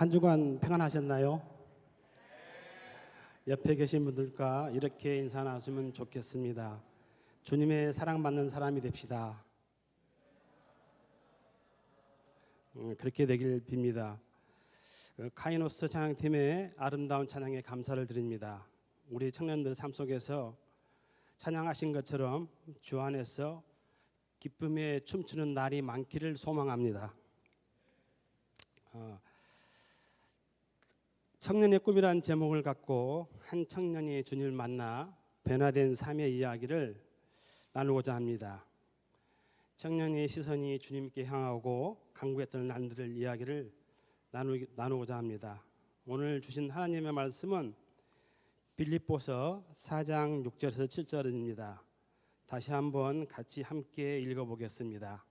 한 주간 평안하셨나요? 옆에 계신 분들과 이렇게 인사 나누시면 좋겠습니다. 주님의 사랑받는 사람이 됩시다. 음, 그렇게 되길 빕니다. 어, 카이노스 찬양팀의 아름다운 찬양에 감사를 드립니다. 우리 청년들 삶 속에서 찬양하신 것처럼 주 안에서 기쁨에 춤추는 날이 많기를 소망합니다. 어, 청년의 꿈이란 제목을 갖고 한 청년이 주님을 만나 변화된 삶의 이야기를 나누고자 합니다. 청년의 시선이 주님께 향하고 강구했던 난들을 이야기를 나누, 나누고자 합니다. 오늘 주신 하나님의 말씀은 빌립보서 4장 6절에서 7절입니다. 다시 한번 같이 함께 읽어보겠습니다.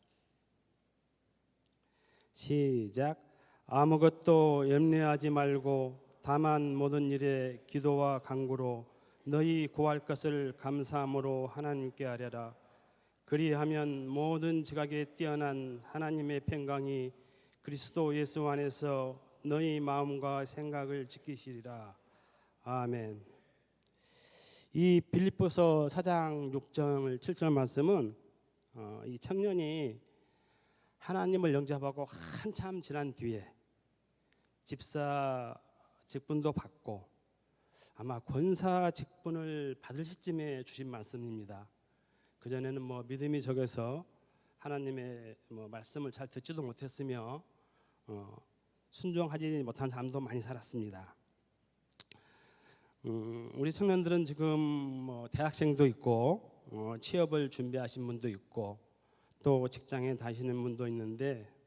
시작. 아무것도 염려하지 말고 다만 모든 일에 기도와 간구로 너희 구할 것을 감사함으로 하나님께 하려라. 그리하면 모든 지각에 뛰어난 하나님의 평강이 그리스도 예수 안에서 너희 마음과 생각을 지키시리라. 아멘. 이 빌립보서 4장 6절 7절 말씀은 어, 이 청년이 하나님을 영접하고 한참 지난 뒤에 집사 직분도 받고 아마 권사 직분을 받을 시점에 주신 말씀입니다. 그 전에는 뭐 믿음이 적어서 하나님의 뭐 말씀을 잘 듣지도 못했으며 어, 순종하지 못한 삶도 많이 살았습니다. 음, 우리 청년들은 지금 뭐 대학생도 있고 어, 취업을 준비하신 분도 있고 또 직장에 다니시는 분도 있는데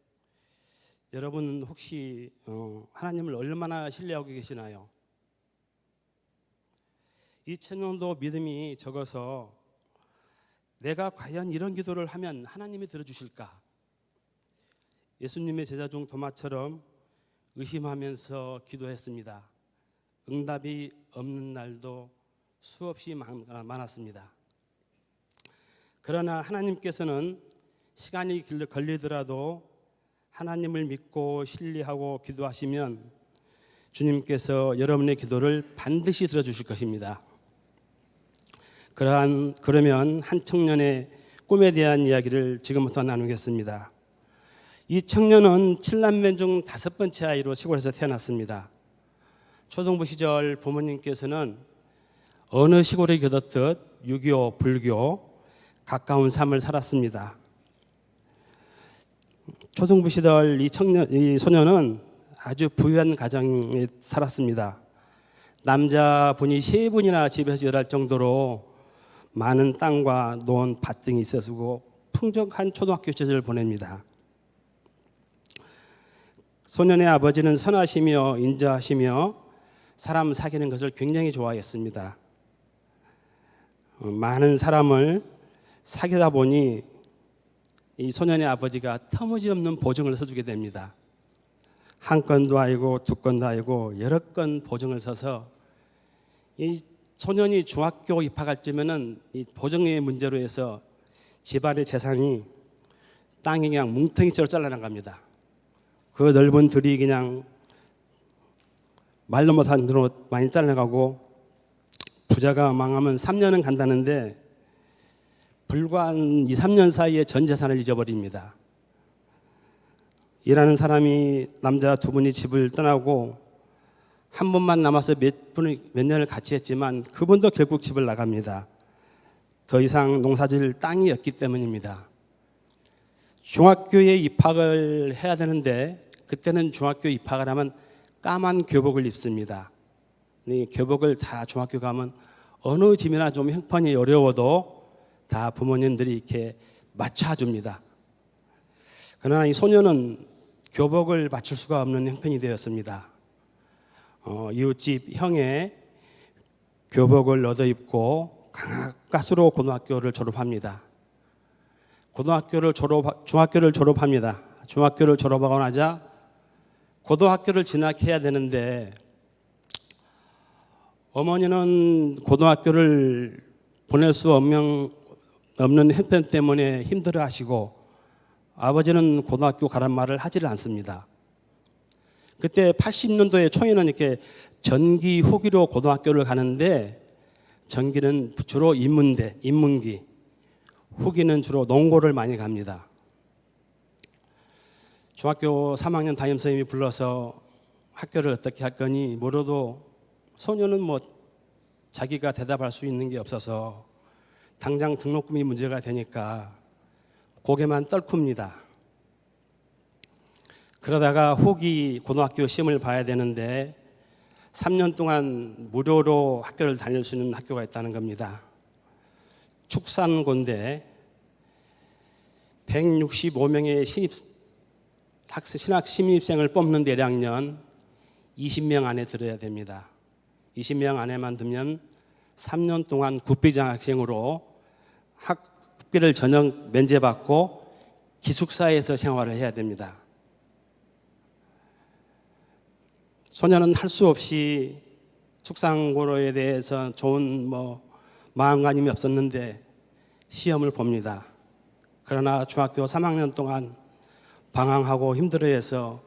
여러분 혹시 어, 하나님을 얼마나 신뢰하고 계시나요? 이 청년도 믿음이 적어서 내가 과연 이런 기도를 하면 하나님이 들어주실까? 예수님의 제자 중 도마처럼 의심하면서 기도했습니다. 응답이 없는 날도 수없이 많- 많았습니다. 그러나 하나님께서는 시간이 길- 걸리더라도 하나님을 믿고 신뢰하고 기도하시면 주님께서 여러분의 기도를 반드시 들어주실 것입니다. 그러한 그러면 한 청년의 꿈에 대한 이야기를 지금부터 나누겠습니다. 이 청년은 칠남매 중 다섯 번째 아이로 시골에서 태어났습니다. 초등부 시절 부모님께서는 어느 시골에 겨뒀듯 유교, 불교 가까운 삶을 살았습니다. 초등부 시절 이 청년 이 소년은 아주 부유한 가정에 살았습니다. 남자분이 세 분이나 집에서 일할 정도로 많은 땅과 논, 밭 등이 있었고 풍족한 초등학교 시절을 보냅니다. 소년의 아버지는 선하시며 인자하시며 사람 사귀는 것을 굉장히 좋아했습니다. 어, 많은 사람을 사귀다 보니 이 소년의 아버지가 터무지없는 보증을 서주게 됩니다. 한 건도 아니고 두 건도 아니고 여러 건 보증을 서서 이 소년이 중학교 입학할 때면은 이 보증의 문제로 해서 집안의 재산이 땅이 그냥 뭉텅이처럼 잘라나갑니다. 그 넓은 들이 그냥 말로 못하는 대로 많이 잘라가고 부자가 망하면 3년은 간다는데 불과 한 2, 3년 사이에 전 재산을 잊어버립니다. 일하는 사람이 남자 두 분이 집을 떠나고 한 분만 남아서 몇 분을 몇 년을 같이 했지만 그분도 결국 집을 나갑니다. 더 이상 농사질 땅이 없기 때문입니다. 중학교에 입학을 해야 되는데 그때는 중학교 입학을 하면 까만 교복을 입습니다. 이 교복을 다 중학교 가면 어느 집이나 좀 형편이 어려워도 다 부모님들이 이렇게 맞춰줍니다. 그러나 이 소녀는 교복을 맞출 수가 없는 형편이 되었습니다. 어, 이웃집 형의 교복을 얻어 입고 가까스로 고등학교를 졸업합니다. 고등학교를 졸업, 중학교를 졸업합니다. 중학교를 졸업하고 나자 고등학교를 진학해야 되는데 어머니는 고등학교를 보낼 수 없는, 없는 형편 때문에 힘들어 하시고 아버지는 고등학교 가란 말을 하지를 않습니다. 그때 80년도에 초에는 이렇게 전기 후기로 고등학교를 가는데 전기는 주로 인문대, 인문기, 후기는 주로 농고를 많이 갑니다. 중학교 3학년 담임 선생님이 불러서 학교를 어떻게 할 거니 물어도 소녀는 뭐 자기가 대답할 수 있는 게 없어서 당장 등록금이 문제가 되니까 고개만 떨굽니다. 그러다가 후기 고등학교 시험을 봐야 되는데 3년 동안 무료로 학교를 다닐 수 있는 학교가 있다는 겁니다. 축산고인데 165명의 신입 학생 신학 신입생을 뽑는데 1학년 20명 안에 들어야 됩니다. 20명 안에만 두면 3년 동안 국비장학생으로 학비를 전형 면제받고 기숙사에서 생활을 해야 됩니다. 소녀는 할 수 없이 축상고로에 대해서 좋은 뭐 마음가짐이 없었는데 시험을 봅니다. 그러나 중학교 3학년 동안 방황하고 힘들어해서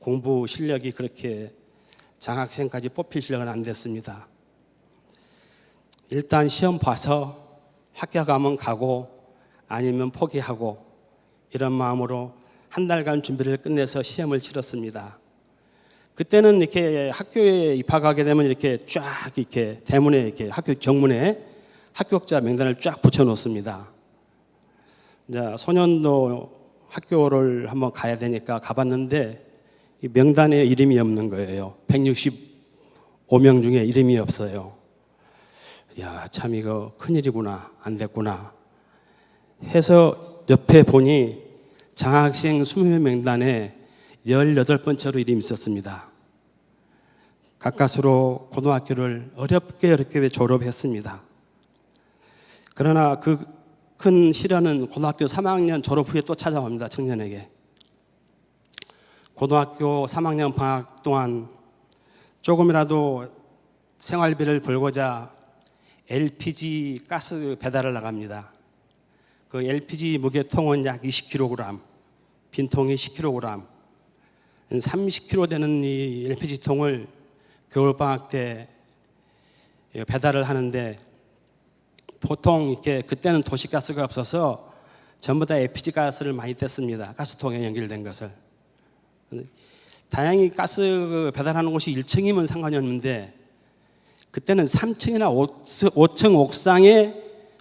공부 실력이 그렇게 장학생까지 뽑힐 실력은 안 됐습니다. 일단 시험 봐서 합격하면 가고 아니면 포기하고 이런 마음으로 한 달간 준비를 끝내서 시험을 치렀습니다. 그때는 이렇게 학교에 입학하게 되면 이렇게 쫙 이렇게 대문에 이렇게 학교 정문에 합격자 명단을 쫙 붙여 놓습니다. 이제 소년도 학교를 한번 가야 되니까 가봤는데 이 명단에 이름이 없는 거예요. 165명 중에 이름이 없어요. 야, 참 이거 큰일이구나. 안 됐구나. 해서 옆에 보니 장학생 20명 명단에 18번째로 이름이 있었습니다. 가까스로 고등학교를 어렵게 어렵게 졸업했습니다. 그러나 그 큰 시련은 고등학교 3학년 졸업 후에 또 찾아옵니다. 청년에게. 고등학교 3학년 방학 동안 조금이라도 생활비를 벌고자 LPG 가스 배달을 나갑니다. 그 LPG 무게통은 약 20kg, 빈통이 10kg, 30kg 되는 이 LPG 통을 겨울 방학 때 배달을 하는데 보통 이렇게 그때는 도시가스가 없어서 전부 다 LPG 가스를 많이 뗐습니다. 가스통에 연결된 것을. 다행히 가스 배달하는 곳이 1층이면 상관이 없는데 그때는 3층이나 5층 옥상에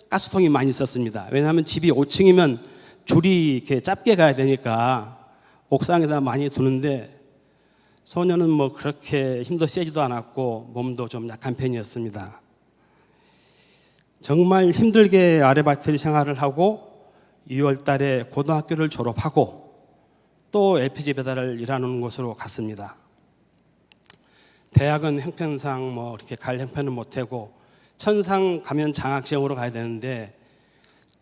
가스통이 많이 있었습니다. 왜냐하면 집이 5층이면 줄이 이렇게 짧게 가야 되니까 옥상에다 많이 두는데 소녀는 뭐 그렇게 힘도 세지도 않았고 몸도 좀 약한 편이었습니다. 정말 힘들게 아르바이트 생활을 하고 2월 달에 고등학교를 졸업하고 또 LPG 배달을 일하는 곳으로 갔습니다. 대학은 형편상 뭐 이렇게 갈 형편은 못하고 천상 가면 장학생으로 가야 되는데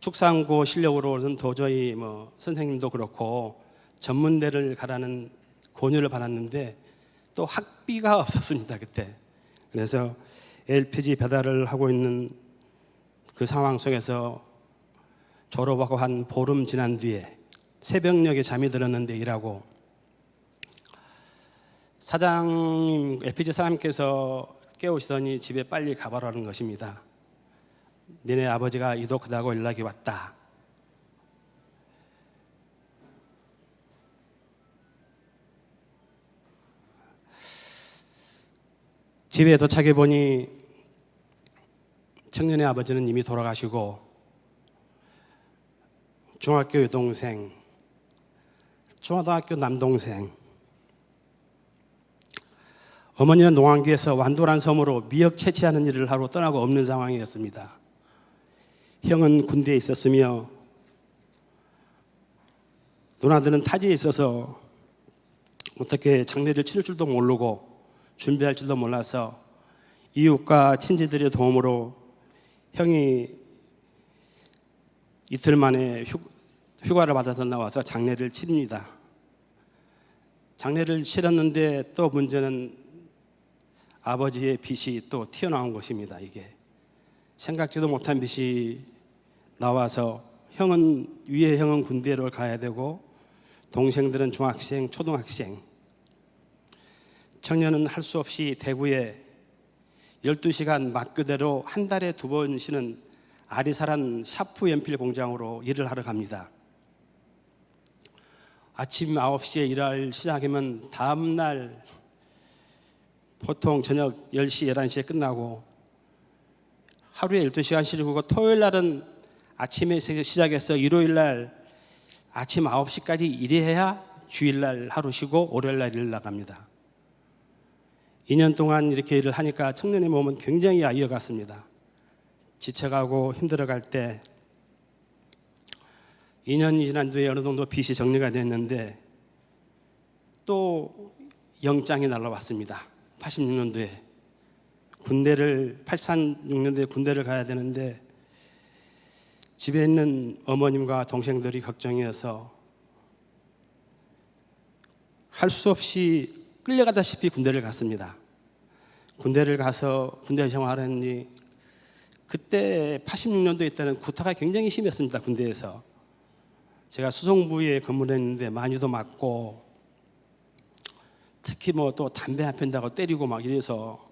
축산고 실력으로는 도저히 뭐 선생님도 그렇고 전문대를 가라는 권유를 받았는데 또 학비가 없었습니다 그때. 그래서 LPG 배달을 하고 있는 그 상황 속에서 졸업하고 한 보름 지난 뒤에 새벽녘에 잠이 들었는데 일하고 사장님 LPG 사장님께서 깨우시더니 집에 빨리 가봐라는 것입니다. 니네 아버지가 이독하다고 연락이 왔다. 집에 도착해 보니 청년의 아버지는 이미 돌아가시고 중학교 여동생, 중고등학교 남동생, 어머니는 농안기에서 완도란 섬으로 미역 채취하는 일을 하러 떠나고 없는 상황이었습니다. 형은 군대에 있었으며 누나들은 타지에 있어서 어떻게 장례를 치를 줄도 모르고 준비할 줄도 몰라서 이웃과 친지들의 도움으로 형이 이틀 만에 휴, 휴가를 받아서 나와서 장례를 치릅니다. 장례를 치렀는데 또 문제는 아버지의 빚이 또 튀어나온 것입니다. 이게 생각지도 못한 빚이 나와서 형은 위에 형은 군대로 가야 되고 동생들은 중학생, 초등학생 청년은 할 수 없이 대구에 12시간 막교대로 한 달에 두 번 쉬는 아리사란 샤프 연필 공장으로 일을 하러 갑니다. 아침 9시에 일할 시작하면 다음 날 보통 저녁 10시, 11시에 끝나고 하루에 12시간 쉬고 토요일 날은 아침에 시작해서 일요일 날 아침 9시까지 일해야 주일 날 하루 쉬고 월요일 날 일 나갑니다. 2년 동안 이렇게 일을 하니까 청년의 몸은 굉장히 아이어갔습니다. 지쳐가고 힘들어갈 때 2년이 지난 뒤에 어느 정도 빚이 정리가 됐는데 또 영장이 날라왔습니다. 86년도에 군대를 83년도에 군대를 가야 되는데 집에 있는 어머님과 동생들이 걱정이어서 할 수 없이 끌려가다시피 군대를 갔습니다. 군대를 가서 군대 생활했니 그때 86년도에 때는 구타가 굉장히 심했습니다. 군대에서 제가 수송부에 근무했는데 많이도 맞고 특히 뭐 또 담배 한 편다고 때리고 막 이래서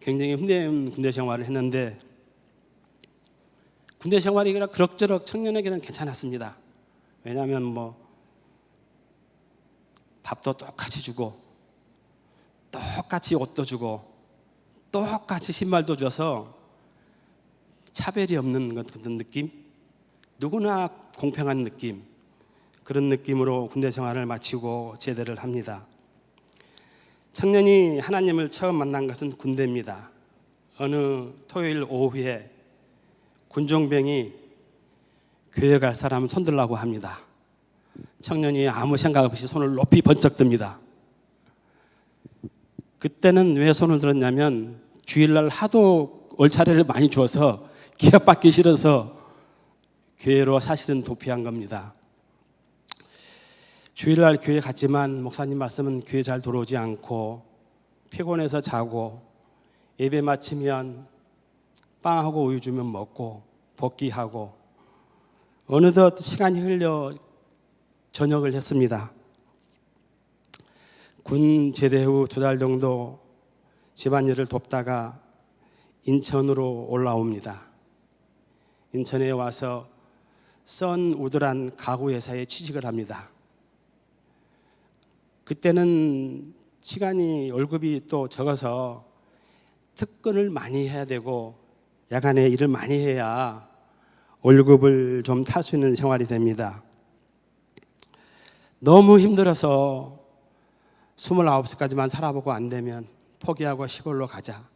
굉장히 힘든 군대 생활을 했는데 군대 생활이 그냥 그럭저럭 청년에게는 괜찮았습니다. 왜냐하면 뭐 밥도 똑같이 주고 똑같이 옷도 주고 똑같이 신발도 줘서 차별이 없는 것 같은 느낌, 누구나 공평한 느낌 그런 느낌으로 군대 생활을 마치고 제대를 합니다. 청년이 하나님을 처음 만난 것은 군대입니다. 어느 토요일 오후에 군종병이 교회 갈 사람 손들라고 합니다. 청년이 아무 생각 없이 손을 높이 번쩍 듭니다. 그때는 왜 손을 들었냐면 주일날 하도 월차례를 많이 주어서 기합받기 싫어서 교회로 사실은 도피한 겁니다. 주일날 교회 갔지만 목사님 말씀은 교회 잘 들어오지 않고 피곤해서 자고 예배 마치면 빵하고 우유 주면 먹고 복귀하고 어느덧 시간이 흘려 전역을 했습니다. 군 제대 후 두 달 정도 집안일을 돕다가 인천으로 올라옵니다. 인천에 와서 썬 우드란 가구 회사에 취직을 합니다. 그때는 시간이 월급이 또 적어서 특근을 많이 해야 되고 야간에 일을 많이 해야 월급을 좀 탈 수 있는 생활이 됩니다. 너무 힘들어서 29살까지만 살아보고 안 되면 포기하고 시골로 가자.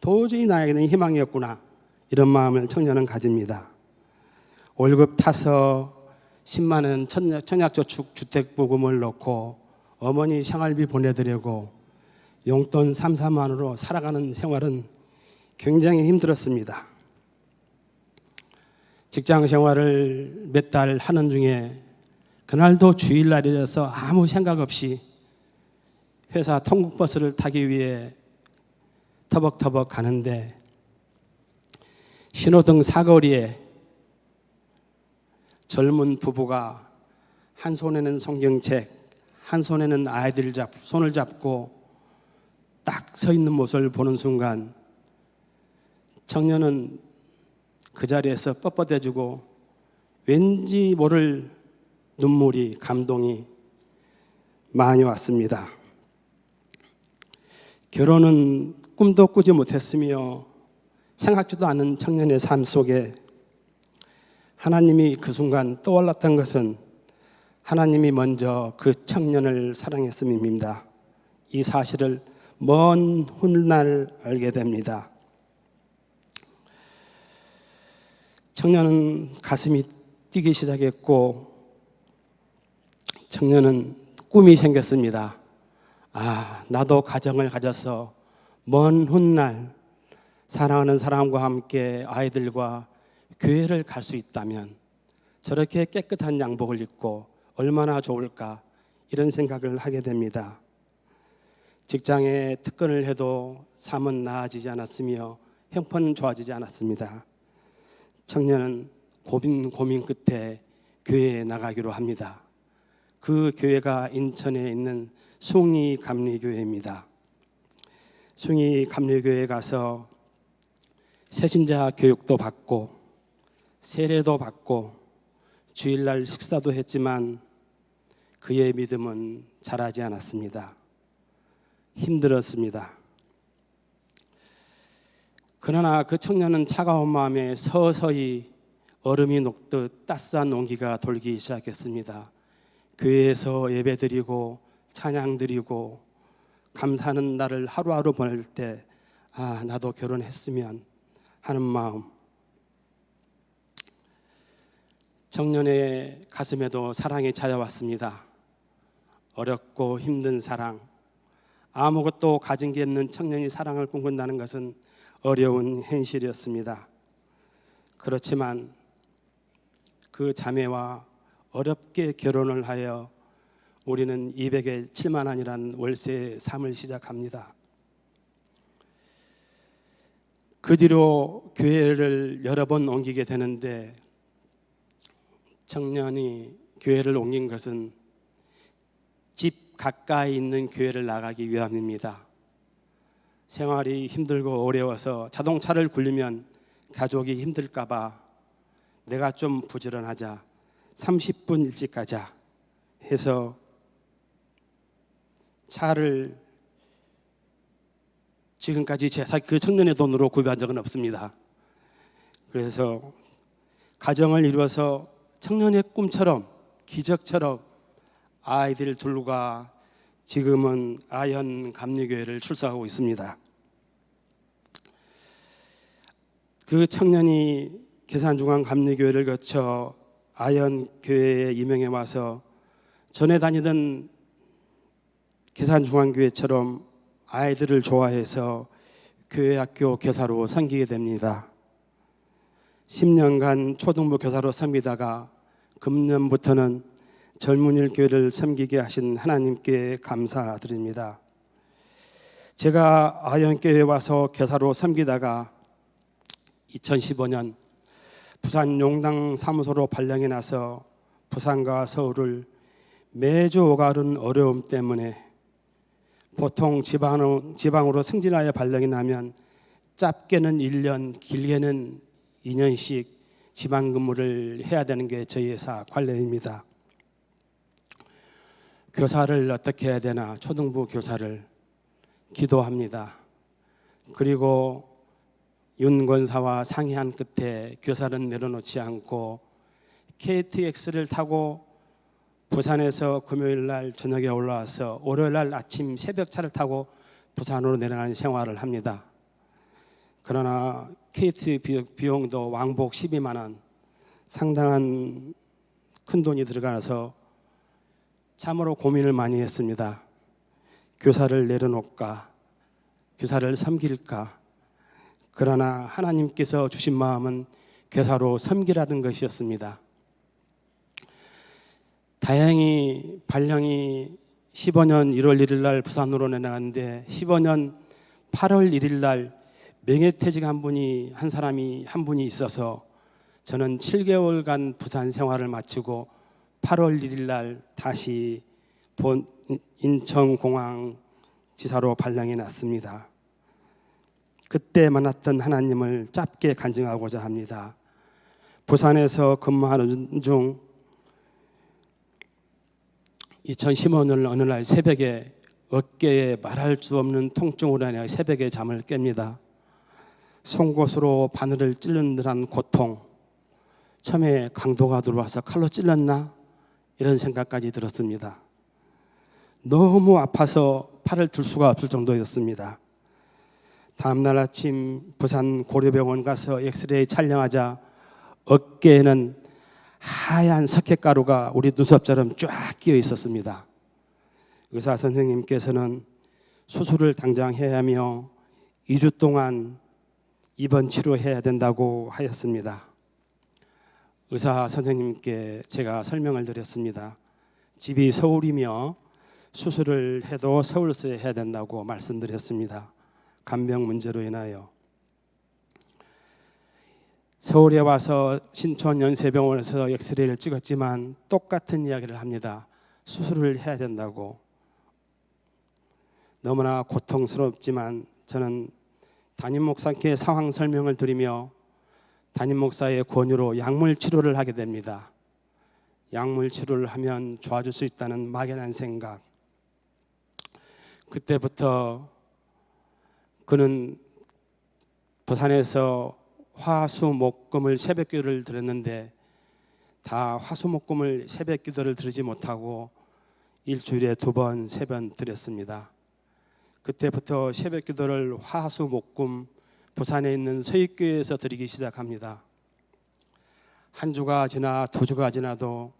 도저히 나에게는 희망이 없구나. 이런 마음을 청년은 가집니다. 월급 타서 10만 원 청약저축 주택보금을 넣고 어머니 생활비 보내드리고 용돈 3, 4만으로 살아가는 생활은 굉장히 힘들었습니다. 직장 생활을 몇 달 하는 중에 그날도 주일날이라서 아무 생각 없이 회사 통국버스를 타기 위해 터벅터벅 가는데 신호등 사거리에 젊은 부부가 한 손에는 성경책, 한 손에는 아이들 잡, 손을 잡고 딱 서 있는 모습을 보는 순간 청년은 그 자리에서 뻣뻣해지고 왠지 모를 눈물이 감동이 많이 왔습니다. 결혼은 꿈도 꾸지 못했으며 생각지도 않은 청년의 삶 속에 하나님이 그 순간 떠올랐던 것은 하나님이 먼저 그 청년을 사랑했음입니다. 이 사실을 먼 훗날 알게 됩니다. 청년은 가슴이 뛰기 시작했고 청년은 꿈이 생겼습니다. 아, 나도 가정을 가져서 먼 훗날 사랑하는 사람과 함께 아이들과 교회를 갈 수 있다면 저렇게 깨끗한 양복을 입고 얼마나 좋을까 이런 생각을 하게 됩니다. 직장에 특근을 해도 삶은 나아지지 않았으며 형편은 좋아지지 않았습니다. 청년은 고민 고민 끝에 교회에 나가기로 합니다. 그 교회가 인천에 있는 숭이 감리교회입니다. 숭이 감리교회 가서 새신자 교육도 받고 세례도 받고 주일날 식사도 했지만 그의 믿음은 자라지 않았습니다. 힘들었습니다. 그러나 그 청년은 차가운 마음에 서서히 얼음이 녹듯 따스한 온기가 돌기 시작했습니다. 교회에서 예배드리고 찬양드리고 감사하는 날을 하루하루 보낼 때 아, 나도 결혼했으면 하는 마음. 청년의 가슴에도 사랑이 찾아왔습니다. 어렵고 힘든 사랑. 아무것도 가진 게 없는 청년이 사랑을 꿈꾼다는 것은 어려운 현실이었습니다. 그렇지만 그 자매와 어렵게 결혼을 하여 우리는 200에 7만 원이란 월세 삶을 시작합니다. 그 뒤로 교회를 여러 번 옮기게 되는데 청년이 교회를 옮긴 것은 집 가까이 있는 교회를 나가기 위함입니다. 생활이 힘들고 어려워서 자동차를 굴리면 가족이 힘들까봐 내가 좀 부지런하자 30분 일찍 가자 해서 차를 지금까지 제그 청년의 돈으로 구입한 적은 없습니다. 그래서 가정을 이루어서 청년의 꿈처럼 기적처럼 아이들 둘과 지금은 아현 감리교회를 출석하고 있습니다. 그 청년이 계산중앙 감리교회를 거쳐 아현 교회에 임명해 와서 전에 다니던 계산중앙교회처럼 아이들을 좋아해서 교회 학교 교사로 섬기게 됩니다. 10년간 초등부 교사로 섬기다가 금년부터는 젊은이 교회를 섬기게 하신 하나님께 감사드립니다. 제가 아현교회에 와서 교사로 섬기다가 2015년 부산 용당 사무소로 발령이 나서 부산과 서울을 매주 오가는 어려움 때문에 보통 지방 으로, 지방으로 승진하여 발령이 나면 짧게는 1년, 길게는 2년씩 지방 근무를 해야 되는 게 저희 회사 관례입니다. 교사를 어떻게 해야 되나 초등부 교사를 기도합니다. 그리고 윤권사와 상의한 끝에 교사는 내려놓지 않고 KTX를 타고 부산에서 금요일 날 저녁에 올라와서 월요일 날 아침 새벽 차를 타고 부산으로 내려가는 생활을 합니다. 그러나 KT 비용도 왕복 12만 원 상당한 큰 돈이 들어가서 참으로 고민을 많이 했습니다. 교사를 내려놓을까? 교사를 섬길까? 그러나 하나님께서 주신 마음은 교사로 섬기라는 것이었습니다. 다행히 발령이 15년 1월 1일 날 부산으로 내려갔는데 15년 8월 1일 날 명예퇴직 한 분이 한 사람이 한 분이 있어서 저는 7개월간 부산 생활을 마치고 8월 1일 날 다시 본 인천공항 지사로 발령이 났습니다. 그때 만났던 하나님을 짧게 간증하고자 합니다. 부산에서 근무하는 중 2015년 어느 날 새벽에 어깨에 말할 수 없는 통증으로 인해 새벽에 잠을 깹니다. 송곳으로 바늘을 찔른 듯한 고통. 처음에 강도가 들어와서 칼로 찔렀나? 이런 생각까지 들었습니다. 너무 아파서 팔을 들 수가 없을 정도였습니다. 다음 날 아침 부산 고려병원 가서 엑스레이 촬영하자 어깨에는 하얀 석회가루가 우리 눈썹처럼 쫙 끼어 있었습니다. 의사 선생님께서는 수술을 당장 해야 하며 2주 동안 입원 치료해야 된다고 하였습니다. 의사 선생님께 제가 설명을 드렸습니다. 집이 서울이며 수술을 해도 서울서 해야 된다고 말씀드렸습니다. 간병 문제로 인하여 서울에 와서 신촌 연세병원에서 엑스레이를 찍었지만 똑같은 이야기를 합니다. 수술을 해야 된다고. 너무나 고통스럽지만 저는 담임 목사께 상황 설명을 드리며 담임 목사의 권유로 약물 치료를 하게 됩니다. 약물 치료를 하면 좋아질 수 있다는 막연한 생각. 그때부터 그는 부산에서 화수목금을 새벽기도를 드렸는데 다 화수목금을 새벽기도를 드리지 못하고 일주일에 두 번, 세 번 드렸습니다. 그때부터 새벽기도를 화수목금 부산에 있는 서익교회에서 드리기 시작합니다. 한 주가 지나 두 주가 지나도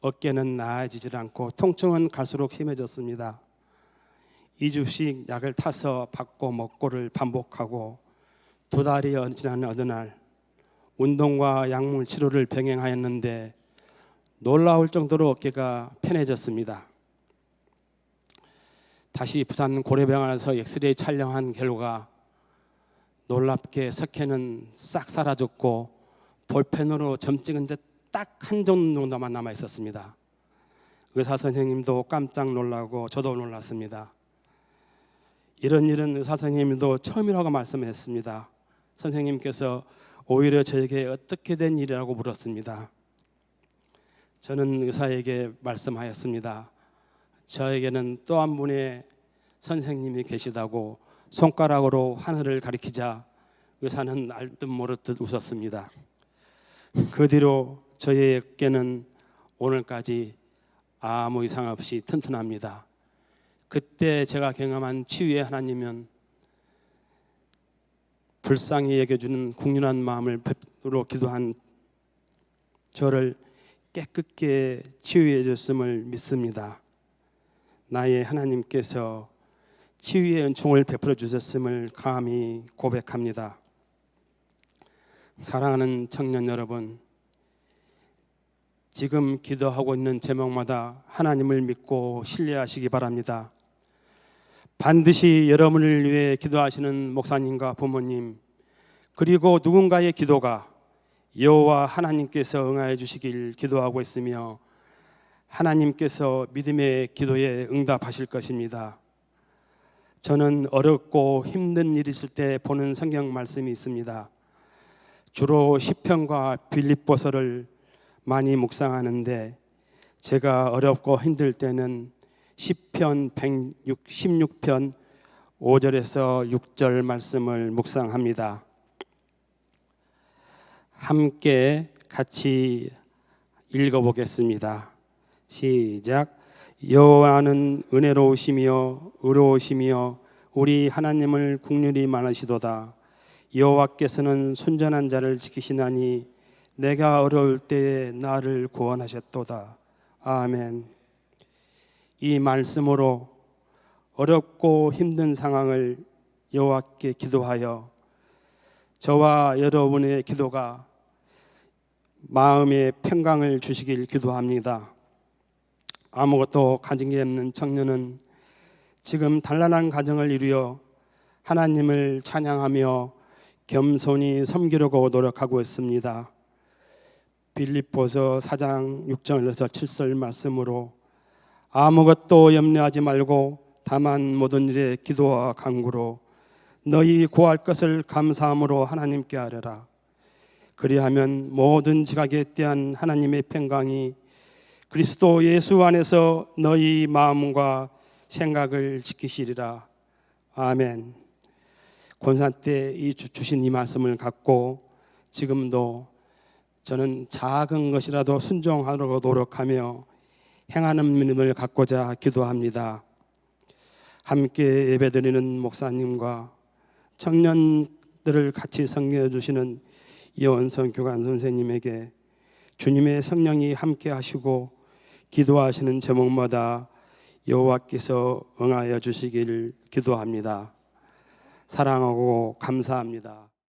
어깨는 나아지질 않고 통증은 갈수록 심해졌습니다. 2주씩 약을 타서 받고 먹고를 반복하고 두 달이 지난 어느 날 운동과 약물 치료를 병행하였는데 놀라울 정도로 어깨가 편해졌습니다. 다시 부산 고려병원에서 엑스레이 촬영한 결과 놀랍게 석회는 싹 사라졌고 볼펜으로 점 찍은 데 딱 한 점 정도만 남아 있었습니다. 의사 선생님도 깜짝 놀라고 저도 놀랐습니다. 이런 일은 의사 선생님도 처음이라고 말씀했습니다. 선생님께서 오히려 저에게 어떻게 된 일이라고 물었습니다. 저는 의사에게 말씀하였습니다. 저에게는 또 한 분의 선생님이 계시다고 손가락으로 하늘을 가리키자 의사는 알듯 모르듯 웃었습니다. 그 뒤로 저의 어깨는 오늘까지 아무 이상 없이 튼튼합니다. 그때 제가 경험한 치유의 하나님은 불쌍히 여겨주는 국률한 마음을 으로 기도한 저를 깨끗게 치유해 줬음을 믿습니다. 나의 하나님께서 치유의 은총을 베풀어 주셨음을 감히 고백합니다. 사랑하는 청년 여러분, 지금 기도하고 있는 제목마다 하나님을 믿고 신뢰하시기 바랍니다. 반드시 여러분을 위해 기도하시는 목사님과 부모님 그리고 누군가의 기도가 여호와 하나님께서 응하여 주시길 기도하고 있으며 하나님께서 믿음의 기도에 응답하실 것입니다. 저는 어렵고 힘든 일 있을 때 보는 성경 말씀이 있습니다. 주로 시편과 빌립보서를 많이 묵상하는데 제가 어렵고 힘들 때는 시편 116편 5절에서 6절 말씀을 묵상합니다. 함께 같이 읽어 보겠습니다. 시작. 여호와는 은혜로우시며 의로우시며 우리 하나님을 국률이 많으시도다. 여호와께서는 순전한 자를 지키시나니 내가 어려울 때에 나를 구원하셨도다. 아멘. 이 말씀으로 어렵고 힘든 상황을 여호와께 기도하여 저와 여러분의 기도가 마음의 평강을 주시길 기도합니다. 아무것도 가진 게 없는 청년은 지금 단란한 가정을 이루어 하나님을 찬양하며 겸손히 섬기려고 노력하고 있습니다. 빌립보서 4장 6절에서 7절 말씀으로 아무것도 염려하지 말고 다만 모든 일에 기도와 간구로 너희 구할 것을 감사함으로 하나님께 하려라. 그리하면 모든 지각에 대한 하나님의 평강이 그리스도 예수 안에서 너희 마음과 생각을 지키시리라. 아멘. 권사 때이 주신 이 말씀을 갖고 지금도 저는 작은 것이라도 순종하려고 노력하며 행하는 믿음을 갖고자 기도합니다. 함께 예배드리는 목사님과 청년들을 같이 섬겨 주시는 이원성 교관 선생님에게 주님의 성령이 함께 하시고 기도하시는 제목마다 여호와께서 응하여 주시기를 기도합니다. 사랑하고 감사합니다.